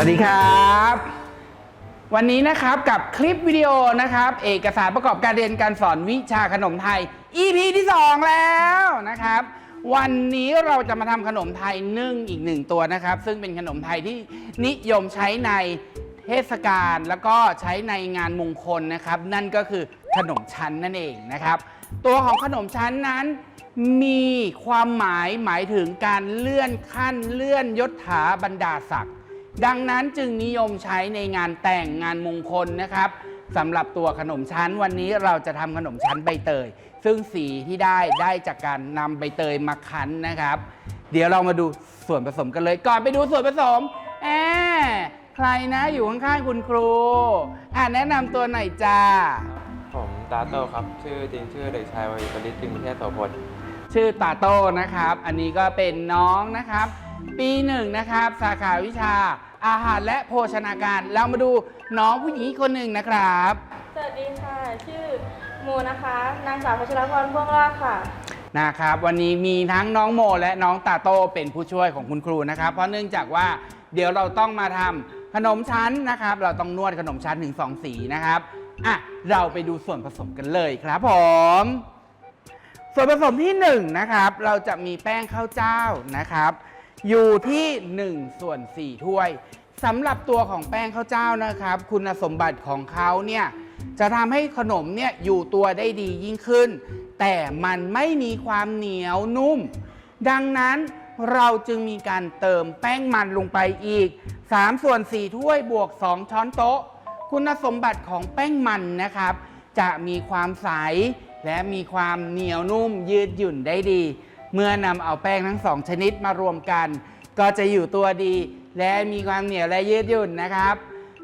วัสดีครับ วันนี้นะครับกับคลิปวิดีโอนะครับ เอกสารประกอบการเรียนการสอนวิชาขนมไทย EP ที่ 2 แล้วนะครับ วันนี้เราจะมาทำขนมไทยนึ่งอีกหนึ่งตัวนะครับ ซึ่งเป็นขนมไทยที่นิยมใช้ในเทศกาลแล้วก็ใช้ในงานมงคลนะครับ นั่นก็คือขนมชั้นนั่นเองนะครับ ตัวของขนมชั้นนั้นมีความหมายหมายถึงการเลื่อนขั้นเลื่อนยศถาบรรดาศักดิ์ ดังนั้นจึงนิยมใช้ในงานแต่งงานมงคลนะครับสำหรับตัวขนมชั้นวันนี้เราจะทำขนมชั้นใบเตย ซึ่งสีที่ได้ได้จากการนำใบเตยมาคั้นนะครับ เดี๋ยวเรามาดูส่วนผสมกันเลย ก่อนไปดูส่วนผสมแอบใครนะอยู่ข้างๆคุณครูอ่าแนะนำตัวหน่อยจ้า ผมตาโต้ครับ ชื่อจริงชื่อเด็กชายวัยประดิษฐ์จึงเทศโสพลชื่อตาโต้นะครับ อันนี้ก็เป็นน้องนะครับ ปีหนึ่งนะครับ สาขาวิชา อาหารและโภชนาการ เรามาดูน้องผู้หญิงอีกคนหนึ่งนะครับ สวัสดีค่ะ ชื่อโมนะคะ นางสาวพัชรพรพ่วงรอดค่ะ นะครับ วันนี้มีทั้งน้องโมและน้องตาโต้เป็นผู้ช่วยของคุณครูนะครับ เพราะเนื่องจากว่าเดี๋ยวเราต้องมาทำขนมชั้นนะครับ เราต้องนวดขนมชั้นถึงสองสีนะครับอะเราไปดูส่วนผสมกันเลยครับผม ส่วนผสมที่1นะครับ เราจะมีแป้งข้าวเจ้านะครับ อยู่ที่ 1 ส่วน 4 ถ้วยสำหรับตัวของแป้งข้าวเจ้านะครับ คุณสมบัติของเขาเนี่ยจะทำให้ขนมเนี่ยอยู่ตัวได้ดียิ่งขึ้น แต่มันไม่มีความเหนียวนุ่ม ดังนั้นเราจึงมีการเติมแป้งมันลงไปอีก 3 ส่วน 4 ถ้วยบวก 2 ช้อนโต๊ะ คุณสมบัติของแป้งมันนะครับ จะมีความใสและมีความเหนียวนุ่มยืดหยุ่นได้ดี เมื่อนำเอาแป้งทั้งสองชนิดมารวมกัน ก็จะอยู่ตัวดี และมีความเหนียวและยืดหยุ่นนะครับ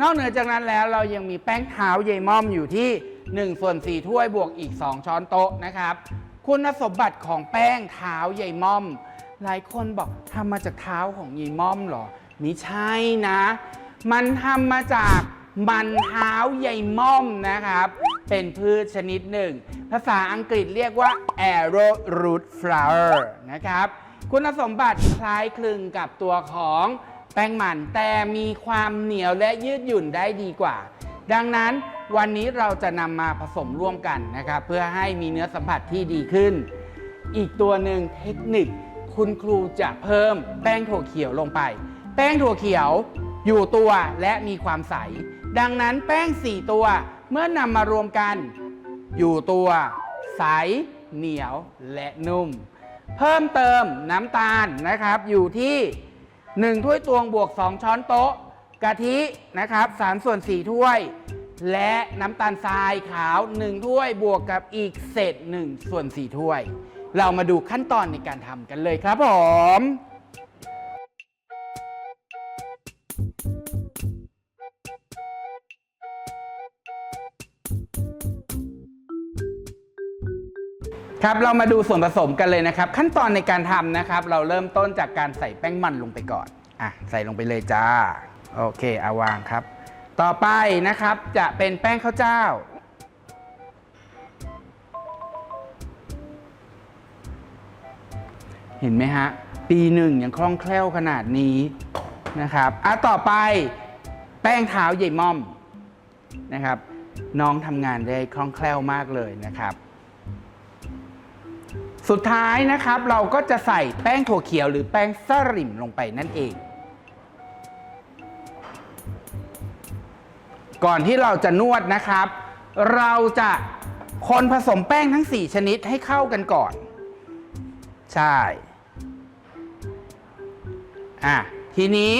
นอกเหนือจากนั้นแล้วเรายังมีแป้งเท้าเยม่อมอยู่ที่1ส่วน4ถ้วยบวกอีก 2 ช้อนโต๊ะนะครับ คุณสมบัติของแป้งเท้าใยม่อม หลายคนบอกทำมาจากเท้าของยายม่อมเหรอมิใช่นะ มันทำมาจาก มันเท้าใยม่อมนะครับ เป็นพืชชนิดหนึ่ง ภาษาอังกฤษเรียกว่า arrowroot flower นะครับ คุณสมบัติคล้ายคลึงกับตัวของแป้งมัน แต่มีความเหนียวและยืดหยุ่นได้ดีกว่า ดังนั้นวันนี้เราจะนำมาผสมร่วมกันนะครับ เพื่อให้มีเนื้อสัมผัสที่ดีขึ้น อีกตัวหนึ่งเทคนิค คุณครูจะเพิ่มแป้งถั่วเขียวลงไป แป้งถั่วเขียวอยู่ตัวและมีความใส ดังนั้นแป้ง 4 ตัวเมื่อนำมารวมกัน อยู่ตัว ใส เหนียวและนุ่ม เพิ่มเติมน้ำตาลนะครับ อยู่ที่ 1 ถ้วยตวงบวก 2 ช้อนโต๊ะ กะทินะครับ3ส่วน 4 ถ้วย และน้ำตาลทรายขาว 1 ถ้วยบวกกับอีกเศษ 1 ส่วน 4 ถ้วย เรามาดูขั้นตอนในการทำกันเลยครับผม ครับเรามาดูส่วนผสมกันเลยนะครับ ขั้นตอนในการทำนะครับ เราเริ่มต้นจากการใส่แป้งมันลงไปก่อนอะใส่ลงไปเลยจ้า โอเคเอาวางครับ ต่อไปนะครับจะเป็นแป้งข้าวเจ้า เห็นไหมฮะ ปีหนึ่งยังคล่องแคล่วขนาดนี้นะครับอะต่อไปแป้งเท้าใหญ่ม่อมนะครับ น้องทำงานได้คล่องแคล่วมากเลยนะครับ สุดท้ายนะครับเราก็จะใส่แป้งถั่วเขียวหรือแป้งสลิมลงไปนั่นเอง ก่อนที่เราจะนวดนะครับ เราจะคนผสมแป้งทั้ง 4 ชนิดให้เข้ากันก่อน ใช่อะทีนี้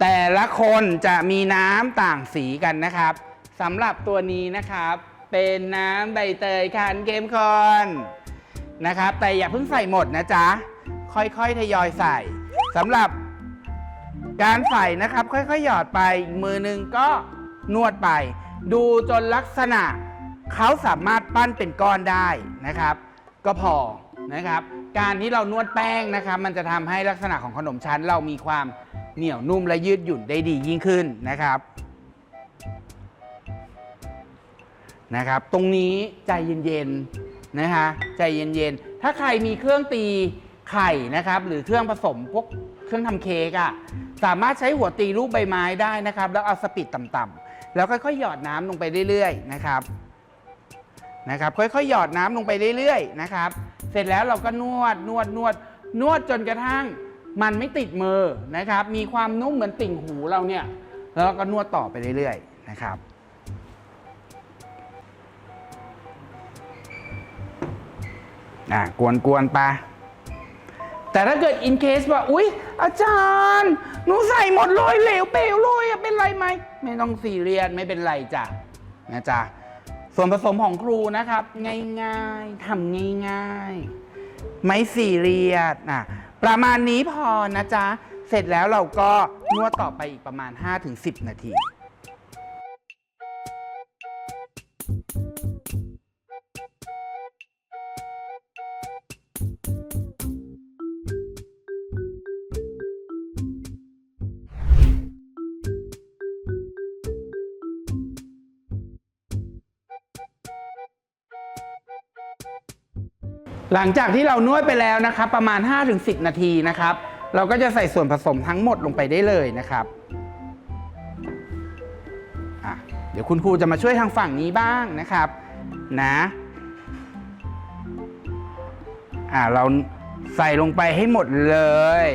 แต่ละคนจะมีน้ำต่างสีกันนะครับสำหรับตัวนี้นะครับ เป็นน้ำใบเตยคันเกมคอน นะครับ แต่อย่าเพิ่งใส่หมดนะจ๊ะ ค่อยๆทยอยใส่สำหรับการใส่นะครับ ค่อยๆ หยอดไปมือหนึงก็นวดไป ดูจนลักษณะเขาสามารถปั้นเป็นก้อนได้นะครับ ก็พอนะครับ การที่เรานวดแป้งนะครับ มันจะทำให้ลักษณะของขนมชั้น เรามีความเหนียวนุ่มและยืดหยุ่นได้ดียิ่งขึ้นนะครับนะครับ ตรงนี้ใจเย็นๆ นะคะใจเย็นๆ ถ้าใครมีเครื่องตีไข่นะครับ หรือเครื่องผสมพวกเครื่องทำเค้กอะสามารถใช้หัวตีลูกใบไม้ได้นะครับ แล้วเอาสปีดต่ำๆแล้วค่อยๆหยอดน้ำลงไปเรื่อยๆนะครับนะครับ ค่อยๆหยอดน้ำลงไปเรื่อยๆนะครับ เสร็จแล้วเราก็นวดนวดนวดนวดจนกระทั่งมันไม่ติดมือนะครับ มีความนุ่มเหมือนติ่งหูเราเนี่ยแล้วก็นวดต่อไปเรื่อยๆนะครับ อะกวนกวนๆไปแต่ถ้าเกิดอินเคสว่า อุ๊ย อาจารย์ หนูใส่หมดเลยเหลวเปลวเลยอะเป็นไรไหม ไม่ต้องซีเรียสไม่เป็นไรจ้ะนะจ๊ะส่วนผสมของครูนะครับ ง่ายๆทำง่ายๆ ไม่ซีเรียสอะประมาณนี้พอนะจ๊ะ เสร็จแล้วเราก็นวดต่อไปอีกประมาณ 5-10 นาที หลังจากที่เรานวดไปแล้วนะครับประมาณ 5-10 นาทีนะครับ เราก็จะใส่ส่วนผสมทั้งหมดลงไปได้เลยนะครับเดี๋ยวคุณครูจะมาช่วยทางฝั่งนี้บ้างนะครับนะอะเราใส่ลงไปให้หมดเลย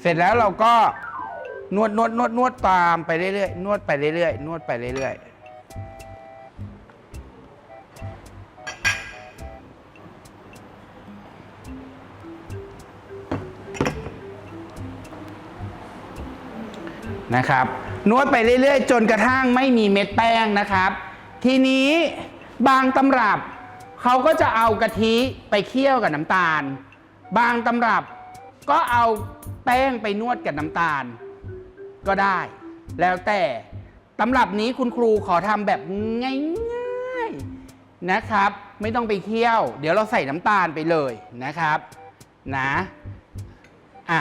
เสร็จแล้วเราก็นวดนวดนวดนวดตามไปเรื่อยๆนวดไปเรื่อยๆนวดไปเรื่อยๆ นะครับ นวดไปเรื่อยๆ จนกระทั่งไม่มีเม็ดแป้งนะครับ ทีนี้บางตำรับเขาก็จะเอากะทิไปเคี่ยวกับน้ำตาล บางตำรับก็เอาแป้งไปนวดกับน้ำตาล ก็ได้ แล้วแต่ตำรับนี้คุณครูขอทำแบบง่ายๆนะครับ ไม่ต้องไปเคี่ยว เดี๋ยวเราใส่น้ำตาลไปเลยนะครับนะอะ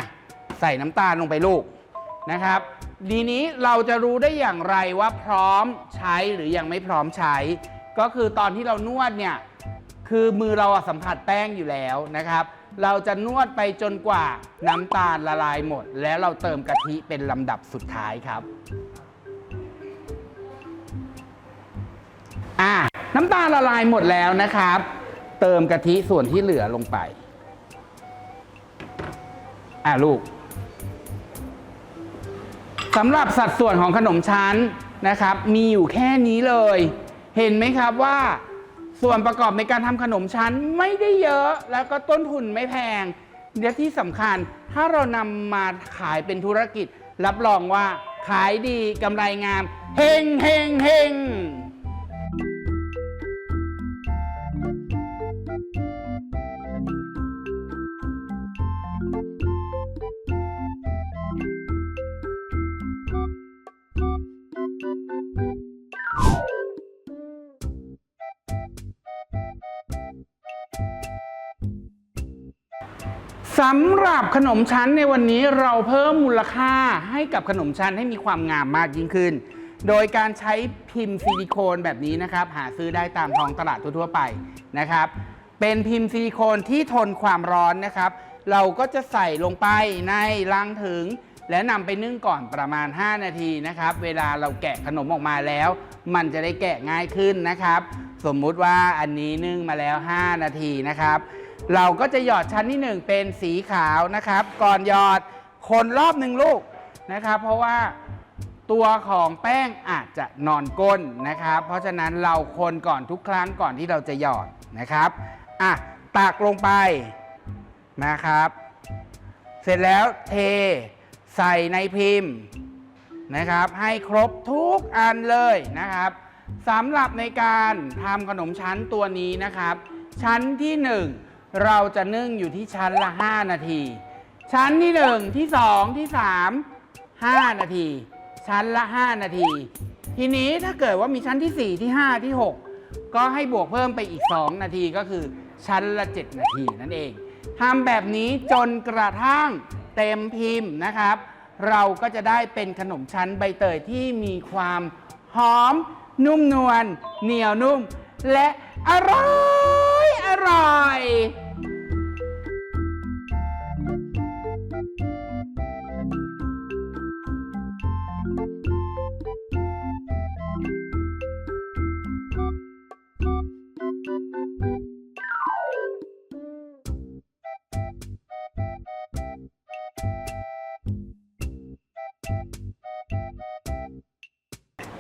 ใส่น้ำตาลลงไปลูก นะครับดีนี้เราจะรู้ได้อย่างไรว่าพร้อมใช้หรือยังไม่พร้อมใช้ ก็คือตอนที่เรานวดเนี่ยคือมือเราสัมผัสแป้งอยู่แล้วนะครับ เราจะนวดไปจนกว่าน้ำตาลละลายหมด แล้วเราเติมกะทิเป็นลำดับสุดท้ายครับอ่าน้ำตาลละลายหมดแล้วนะครับ เติมกะทิส่วนที่เหลือลงไปอ่าลูก สำหรับสัดส่วนของขนมชั้นนะครับ มีอยู่แค่นี้เลย เห็นไหมครับว่าส่วนประกอบในการทำขนมชั้นไม่ได้เยอะแล้วก็ต้นทุนไม่แพงเดี๋ยวที่สำคัญถ้าเรานำมาขายเป็นธุรกิจ รับรองว่าขายดีกำไรงามเฮงเฮงเฮง สำหรับขนมชั้นในวันนี้เราเพิ่มมูลค่าให้กับขนมชั้นให้มีความงามมากยิ่งขึ้น โดยการใช้พิมพ์ซิลิโคนแบบนี้นะครับ หาซื้อได้ตามท้องตลาดทั่วๆไปนะครับ เป็นพิมพ์ซิลิโคนที่ทนความร้อนนะครับ เราก็จะใส่ลงไปในลังถึง และนำไปนึ่งก่อนประมาณ 5 นาทีนะครับ เวลาเราแกะขนมออกมาแล้ว มันจะได้แกะง่ายขึ้นนะครับ สมมุติว่าอันนี้นึ่งมาแล้ว 5 นาทีนะครับ เราก็จะหยอดชั้นที่ 1 เป็นสีขาวนะครับ ก่อนหยอดคนรอบหนึ่งลูกนะครับ เพราะว่าตัวของแป้งอาจจะนอนก้นนะครับ เพราะฉะนั้นเราคนก่อนทุกครั้งก่อนที่เราจะหยอดนะครับอะตักลงไปนะครับ เสร็จแล้วเทใส่ในพิมพ์นะครับ ให้ครบทุกอันเลยนะครับสำหรับในการทำขนมชั้นตัวนี้นะครับ ชั้นที่ 1 เราจะนึ่งอยู่ที่ชั้นละ 5 นาที ชั้นที่ 1 ที่ 2 ที่ 3 5 นาที ชั้นละ 5 นาที ทีนี้ถ้าเกิดว่ามีชั้นที่ 4 ที่ 5 ที่ 6 ก็ให้บวกเพิ่มไปอีก 2 นาทีก็คือชั้นละ 7 นาทีนั่นเองทำแบบนี้จนกระทั่งเต็มพิมพ์นะครับ เราก็จะได้เป็นขนมชั้นใบเตยที่มีความหอม นุ่มนวลเหนียวนุ่ม และอร่อย ร่อย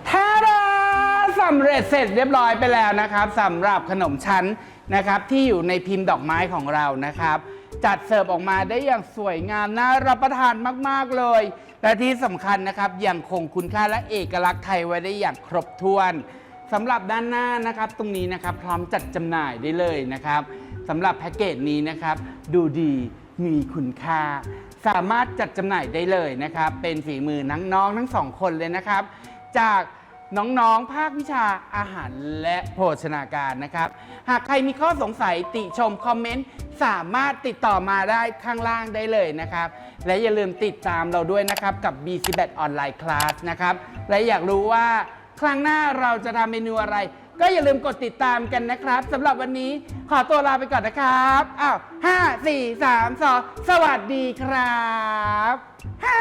ท่าดาสำเร็จเสร็จเรียบร้อยไปแล้วนะครับสำหรับขนมชั้น นะครับที่อยู่ในพิมพ์ดอกไม้ของเรานะครับ จัดเสิร์ฟออกมาได้อย่างสวยงามน่ารับประทานมาก ๆ เลย และที่สำคัญนะครับยังคงคุณค่าและเอกลักษณ์ไทยไว้ได้อย่างครบถ้วนสำหรับด้านหน้านะครับตรงนี้นะครับพร้อมจัดจำหน่ายได้เลยนะครับสำหรับแพ็กเกจนี้นะครับ ดูดีมีคุณค่า สามารถจัดจำหน่ายได้เลยนะครับ เป็นฝีมือนังน้องทั้งสองคนเลยนะครับ จาก น้องๆ ภาควิชาอาหารและโภชนาการนะครับ หากใครมีข้อสงสัยติชมคอมเมนต์สามารถติดต่อมาได้ข้างล่างได้เลยนะครับ และอย่าลืมติดตามเราด้วยนะครับ กับ b c b a t Online Class นะครับ และอยากรู้ว่าครั้งหน้าเราจะทำเมนูอะไร ก็อย่าลืมกดติดตามกันนะครับสำหรับวันนี้ขอตัวลาไปก่อนนะครับอ้าวห้าสี่สามสองสวัสดีครับฮา